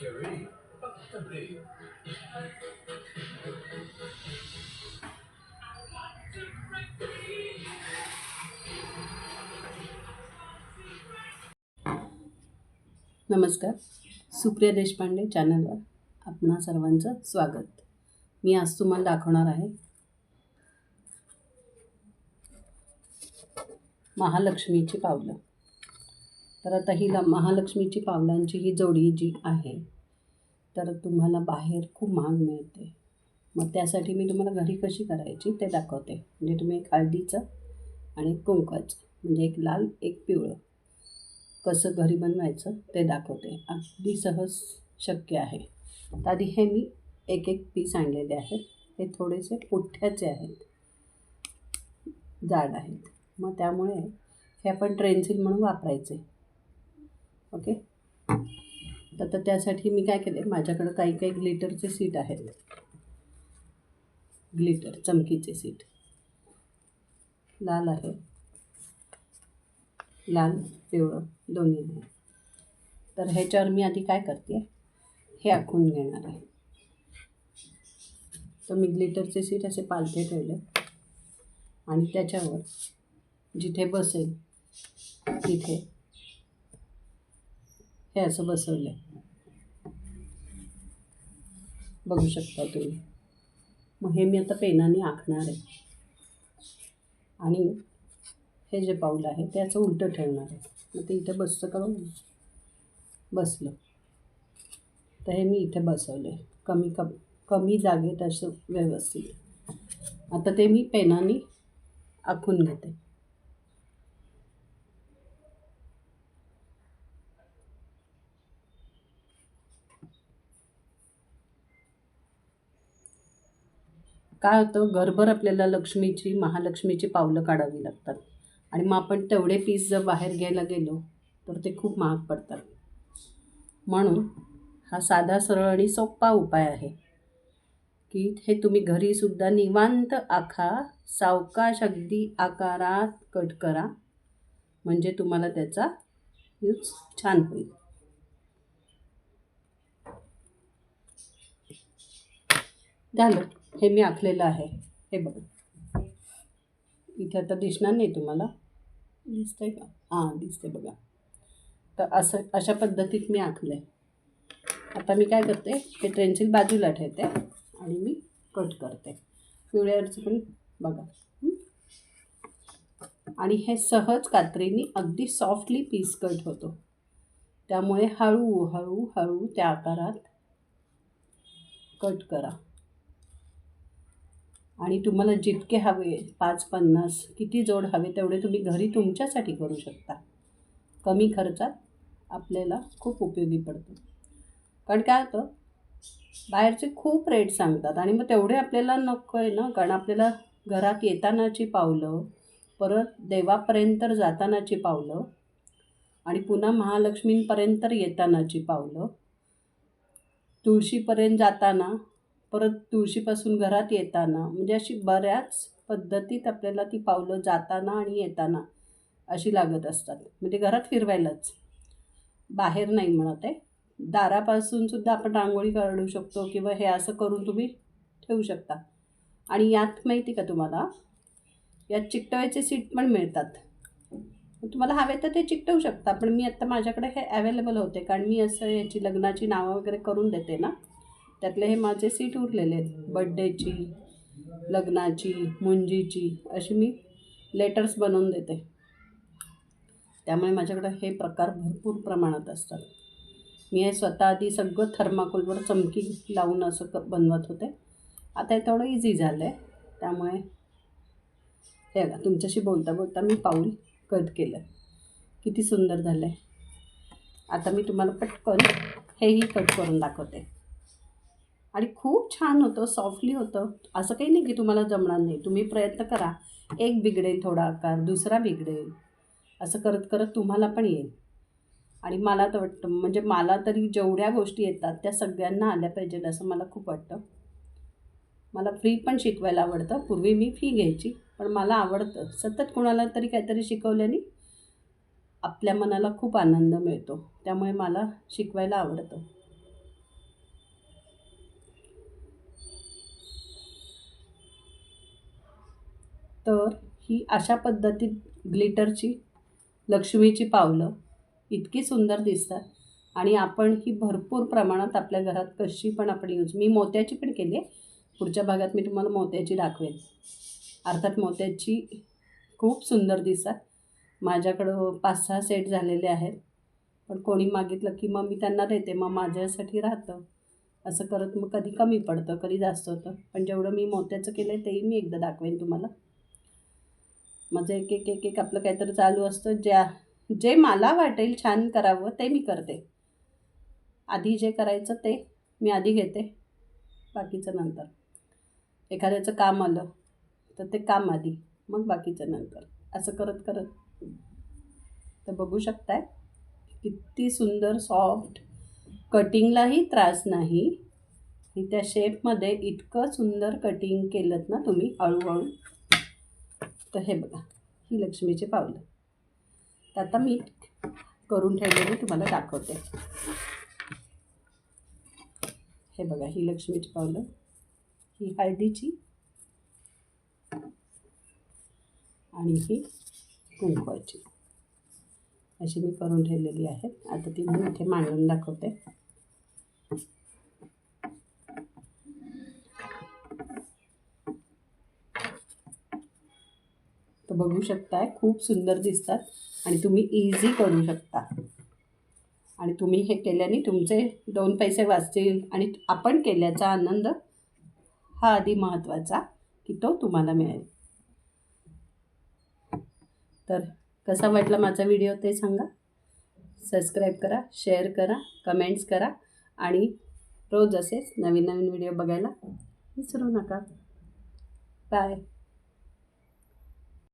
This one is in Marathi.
Mercury, फक्त नमस्कार. सुप्रिया देशपांडे चॅनलवर आपणा सर्वांचं स्वागत. मी आज तुम्हाला दाखवणार आहे महालक्ष्मीची पावलं. तर आता ही ल महालक्ष्मीची पावलांची ही जोडी जी आहे तर तुम्हाला बाहेर खूप महाग मिळते. मग त्यासाठी मी तुम्हाला घरी कशी करायची ते दाखवते. म्हणजे तुम्ही एक हळदीचं आणि एक कुंकवाचं म्हणजे एक लाल एक पिवळं कसं घरी बनवायचं ते दाखवते. अगदी सहज शक्य आहे. तर आधी हे मी एक एक पीस आणलेले आहेत. हे थोडेसे पुठ्ठ्याचे आहेत. जाड आहेत. मग त्यामुळे हे आपण ट्रेन्सिल म्हणून वापरायचे. ओके? तर त्यासाठी मी काय केले माझ्याकडं काही काही ग्लिटरचे सीट आहेत. ग्लिटर चमकीचे सीट. लाल आहे. लाल पिवळं दोन्ही आहे. तर ह्याच्यावर मी आधी काय करते? हे आखून घेणार आहे. तर मी ग्लिटरचे सीट असे पालथे ठेवले. आणि त्याच्यावर जिथे बसेल तिथे हे असं बसवलं बघू शकता तुम्ही. मग हे मी आता पेनाने आखणार आहे. आणि हे जे पाऊल आहे ते याचं उलटं ठेवणार आहे. मग ते इथे बसतं का बसलं. तर हे मी इथे बसवलं आहे कमी कम कमी जागेत असं व्यवस्थित. आता ते मी पेनाने आखून घेते. काय होतं? घरभर आपल्याला लक्ष्मीची महालक्ष्मीची पावलं काढावी लागतात. आणि मग आपण तेवढे पीस जर बाहेर घ्यायला गेलो तर ते खूप महाग पडतात. म्हणून हा साधा सरळ आणि सोपा उपाय आहे की हे तुम्ही घरीसुद्धा निवांत आखा सावकाश अगदी आकारात कट करा. म्हणजे तुम्हाला त्याचा यूज छान होईल. झालं. हे मी आखलेलं आहे. हे बघा. इथे आता दिसणार नाही तुम्हाला? दिसतंय का? हां दिसते बघा. तर असं अशा पद्धतीत मी आखलं आहे आता मी काय करते? हे ट्रेन्सिल बाजूला ठेवते आणि मी कट करते. पिवळ्यावरचं पण बघा. आणि हे सहज कात्रीने अगदी सॉफ्टली पीस कट होतो. त्यामुळे हळू हळू हळू त्या आकारात कट करा. आणि तुम्हाला जितके हवे पाच पन्नास किती जोड हवे तेवढे तुम्ही घरी तुमच्यासाठी करू शकता. कमी खर्चात आपल्याला खूप उपयोगी पडतो. कारण काय होतं? बाहेरचे खूप रेट सांगतात आणि मग तेवढे आपल्याला नको आहे ना कारण आपल्याला घरात येतानाची पावलं परत देवापर्यंत जातानाची पावलं आणि पुन्हा महालक्ष्मींपर्यंत येतानाची पावलं. तुळशीपर्यंत जाताना परत तुळशीपासून घरात येताना म्हणजे अशी बऱ्याच पद्धतीत आपल्याला ती पावलं जाताना आणि येताना अशी लागत असतात. म्हणजे घरात फिरवायलाच. बाहेर नाही म्हणत आहे. दारापासून सुद्धा आपण रांगोळी काढू शकतो किंवा हे असं करून तुम्ही ठेवू शकता. आणि यात माहिती का तुम्हाला? यात चिकटवायचे सीट पण मिळतात. तुम्हाला हवे तर ते चिकटवू शकता पण मी आत्ता माझ्याकडे हे अवेलेबल होते. कारण मी असं याची लग्नाची नावं वगैरे करून देते ना. त्यातले हे माझे सीट उरलेले आहेत. बड्डेची लग्नाची मुंजीची अशी मी लेटर्स बनवून देते. त्यामुळे माझ्याकडं हे प्रकार भरपूर प्रमाणात असतात. मी हे स्वतः आधी सगळं थर्माकोलवर चमकी लावून असं क बनवत होते. आता हे थोडं इझी झालं आहे त्यामुळे हे बघा तुमच्याशी बोलता बोलता मी पाऊल कट केलं. किती सुंदर झालं आहे आता मी तुम्हाला पटकन हेही कट करून दाखवते. आणि खूप छान होतं सॉफ्टली होतं. असं काही नाही की तुम्हाला जमणार नाही. तुम्ही प्रयत्न करा. एक बिघडेल थोडा आकार दुसरा बिघडेल. असं करत करत तुम्हाला पण येईल. आणि मला तर वाटतं म्हणजे मला तरी जेवढ्या गोष्टी येतात त्या सगळ्यांना आल्या पाहिजेत असं मला खूप वाटतं. मला फ्री पण शिकवायला आवडतं. पूर्वी मी फी घ्यायची पण मला आवडतं. सतत कोणाला तरी काहीतरी शिकवल्याने आपल्या मनाला खूप आनंद मिळतो. त्यामुळे मला शिकवायला आवडतं. तर ही अशा पद्धतीत ग्लिटरची लक्ष्मीची पावलं इतकी सुंदर दिसतात. आणि आपण ही भरपूर प्रमाणात आपल्या घरात कशी पण आपण यूज मी मोत्याची पण केली आहे. पुढच्या भागात मी तुम्हाला मोत्याची दाखवेन. अर्थात मोत्याची खूप सुंदर दिसतात. माझ्याकडं पाच सहा सेट झालेले आहेत. पण कोणी मागितलं की मग मी त्यांना देते मग माझ्यासाठी राहतं. असं करत मग कधी कमी पडतं कधी जास्त होतं. पण जेवढं मी मोत्याचं केलं आहे तेही मी एकदा दाखवेन तुम्हाला. माझं एक एक एक एक आपलं काहीतरी चालू असतं. ज्या जे मला वाटेल छान करावं ते मी करते. आधी जे करायचं ते मी आधी घेते. बाकीचं नंतर. एखाद्याचं काम आलं तर ते काम आधी मग बाकीचं नंतर. असं करत करत. तर बघू शकताय किती सुंदर सॉफ्ट कटिंगलाही त्रास नाही. त्या शेपमध्ये इतकं सुंदर कटिंग केलं ना तुम्ही हळूहळू. तर हे बघा ही लक्ष्मीचे पावलं. तर आता मी करून ठेवलेली तुम्हाला दाखवते. हे बघा ही लक्ष्मीची पावलं ही हळदीची आणि ही कुंकवाची. अशी मी करून ठेवलेली आहे आता ती मी इथे मांडून दाखवते. तर बघू शकताय खूप सुंदर दिसतात आणि तुम्ही इझी करू शकता. आणि तुम्ही हे केल्याने तुमचे दोन पैसे वाचतील आणि आपण केल्याचा आनंद हा आधी महत्त्वाचा की तो तुम्हाला मिळेल. तर कसा वाटला माझा व्हिडिओ ते सांगा. सबस्क्राईब करा शेअर करा कमेंट्स करा आणि रोज असेच नवीन नवीन व्हिडिओ बघायला विसरू नका. बाय